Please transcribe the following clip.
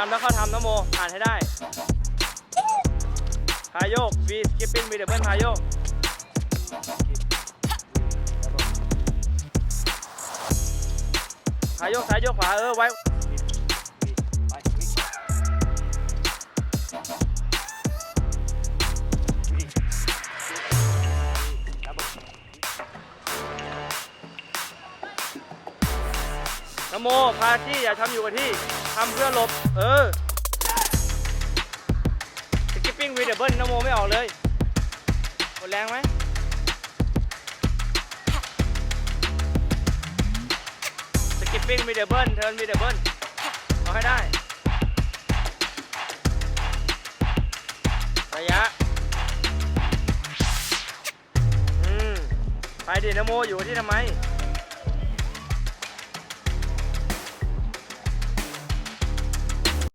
ทำแล้วเข้าทำนะโมผ่านให้ได้พายโยกฟรีสกิปปิ้งมีเดบเบิลพายโยกพายโยกซ้ายโยกขวาเออไว้ โมพาที่อย่าทำอยู่กับที่ทำเพื่อลบ เออสกิปปิ้งวีเดเบิลนโมไม่ออกเลยหมดแรงไหมสกิปปิ้งวีเดเบิลเทิร์นวีเดเบิลเอาให้ได้ระยะอืมไปดินโมอยู่ที่ทำไม